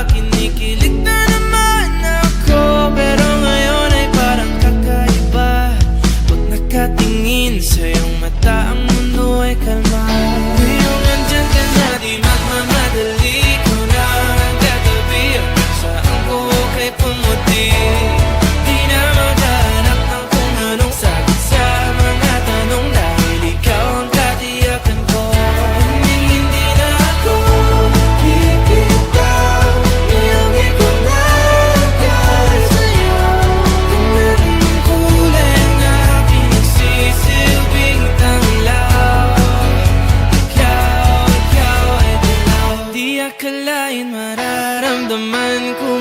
Kinikilig na naman ako Pero ngayon ay parang kakaiba. Pag nakatingin sa'yo nararamdaman ko